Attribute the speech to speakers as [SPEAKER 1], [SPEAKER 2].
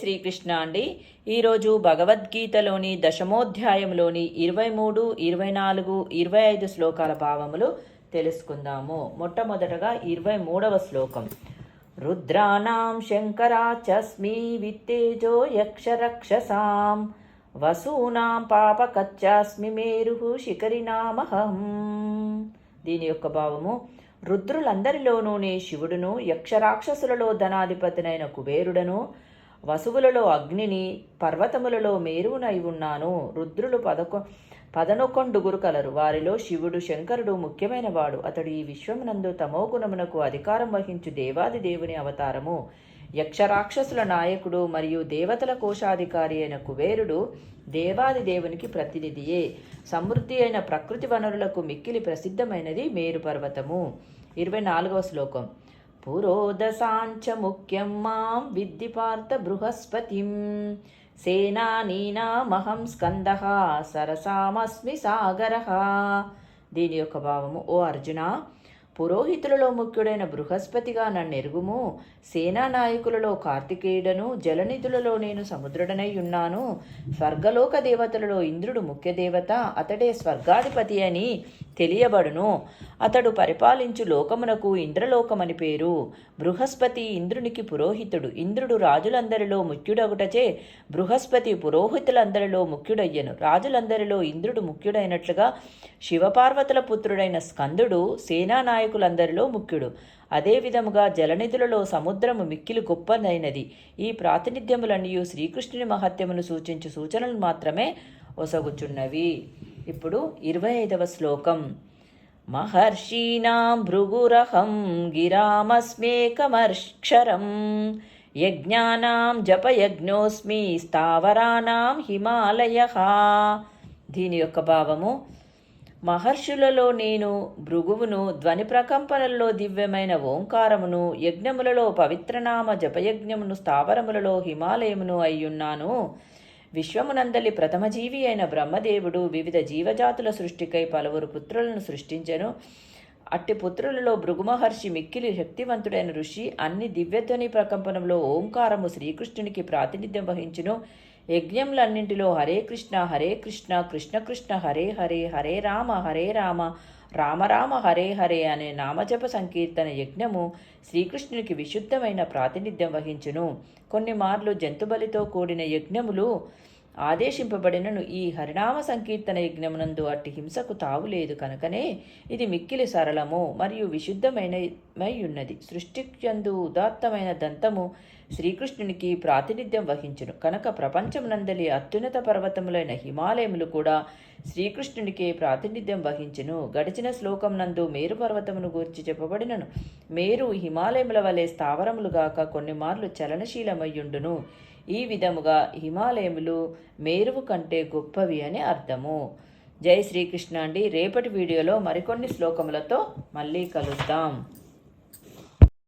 [SPEAKER 1] శ్రీకృష్ణ అండి. ఈరోజు భగవద్గీతలోని దశమోధ్యాయంలోని ఇరవై మూడు ఇరవై నాలుగు ఇరవై ఐదు శ్లోకాల భావములు తెలుసుకుందాము. మొట్టమొదటగా ఇరవై మూడవ శ్లోకం. రుద్రాణం శంకరాచస్మి విత్తేజో యక్షరక్షసాం. వసూనాం పాపకచ్చాస్మి మేరు శిఖరినామహం. దీని యొక్క భావము రుద్రులందరిలోనూ శివుడును యక్షరాక్షసులలో ధనాధిపతినైన కుబేరుడను వసువులలో అగ్నిని పర్వతములలో మేరువునై ఉన్నాను. రుద్రులు పదకొ పదనొకొండుగురు కలరు వారిలో శివుడు శంకరుడు ముఖ్యమైనవాడు. అతడు ఈ విశ్వమునందు తమోగుణమునకు అధికారం వహించు దేవాది దేవుని అవతారము. యక్షరాక్షసుల నాయకుడు మరియు దేవతల కోశాధికారి అయిన కుబేరుడు దేవాది దేవునికి ప్రతినిధియే. సమృద్ధి అయిన ప్రకృతి వనరులకు మిక్కిలి ప్రసిద్ధమైనది మేరు పర్వతము ఇరవై నాలుగవ శ్లోకం. పురోదశాంచ ముఖ్యం మాం విద్ది పార్థ బృహస్పతిం సేనానీనామహం స్కంద సరసామస్మి సాగర దీని యొక్క భావము ఓ అర్జున పురోహితులలో ముఖ్యుడైన బృహస్పతిగా నన్ను ఎరుగుము సేనా నాయకులలో కార్తికేయుడను జలనిధులలో నేను సముద్రుడనై ఉన్నాను. స్వర్గలోక దేవతలలో ఇంద్రుడు ముఖ్య దేవత అతడే స్వర్గాధిపతి అని తెలియబడును. అతడు పరిపాలించు లోకమునకు ఇంద్రలోకమని పేరు. బృహస్పతి ఇంద్రునికి పురోహితుడు. ఇంద్రుడు రాజులందరిలో ముఖ్యుడగుటచే బృహస్పతి పురోహితులందరిలో ముఖ్యుడయ్యను. రాజులందరిలో ఇంద్రుడు ముఖ్యుడైనట్లుగా శివపార్వతుల పుత్రుడైన స్కందుడు సేనా నాయకులందరిలో ముఖ్యుడు. అదే విధముగా జలనిధులలో సముద్రము మిక్కిలి గొప్పదైనది. ఈ ప్రాతినిధ్యములన్నీ శ్రీకృష్ణుని మహత్యమును సూచించు సూచనలు మాత్రమే ఒసగుచున్నవి. ఇప్పుడు ఇరవై ఐదవ శ్లోకం. మహర్షీణాం భృగురహం గిరామస్మేకమక్షరం యజ్ఞానాం జపయజ్ఞోస్మి స్థావరాణం హిమాలయ. దీని యొక్క భావము మహర్షులలో నేను భృగువును ధ్వని ప్రకంపనల్లో దివ్యమైన ఓంకారమును యజ్ఞములలో పవిత్రనామ జపయజ్ఞమును స్థావరములలో హిమాలయమును అయ్యున్నాను. విశ్వమునందలి ప్రథమజీవి అయిన బ్రహ్మదేవుడు వివిధ జీవజాతుల సృష్టికై పలువురు పుత్రులను సృష్టించెను. అట్టి పుత్రులలో భృగుమహర్షి మిక్కిలి శక్తివంతుడైన ఋషి అన్ని దివ్యధ్వని ప్రకంపనంలో ఓంకారము శ్రీకృష్ణునికి ప్రాతినిధ్యం వహించును. యజ్ఞములన్నింటిలో హరే కృష్ణ హరే కృష్ణ కృష్ణ కృష్ణ హరే హరే హరే రామ హరే రామ రామరామ హరే హరే అనే నామజప సంకీర్తన యజ్ఞము శ్రీకృష్ణునికి విశుద్ధమైన ప్రాతినిధ్యం వహించును. కొన్ని మార్లు జంతుబలితో కూడిన యజ్ఞములు ఆదేశింపబడినను ఈ హరినామ సంకీర్తన యజ్ఞమునందు అట్టి హింసకు తావులేదు కనుకనే ఇది మిక్కిలి సరళము మరియు విశుద్ధమైనమై ఉన్నది. సృష్టిక్యందు ఉదాత్తమైన దంతము శ్రీకృష్ణునికి ప్రాతినిధ్యం వహించును. కనుక ప్రపంచమునందలి అత్యున్నత పర్వతములైన హిమాలయములు కూడా శ్రీకృష్ణునికే ప్రాతినిధ్యం వహించును. గడిచిన శ్లోకం నందు మేరు పర్వతమును గూర్చి చెప్పబడినను. మేరు హిమాలయముల వలె స్థావరములుగాక కొన్ని మార్లు చలనశీలమయ్యుండును. ఈ విధముగా హిమాలయములు మేరువు కంటే గొప్పవి అని అర్థము. జై శ్రీకృష్ణ అండి రేపటి వీడియోలో మరికొన్ని శ్లోకములతో మళ్ళీ కలుద్దాం.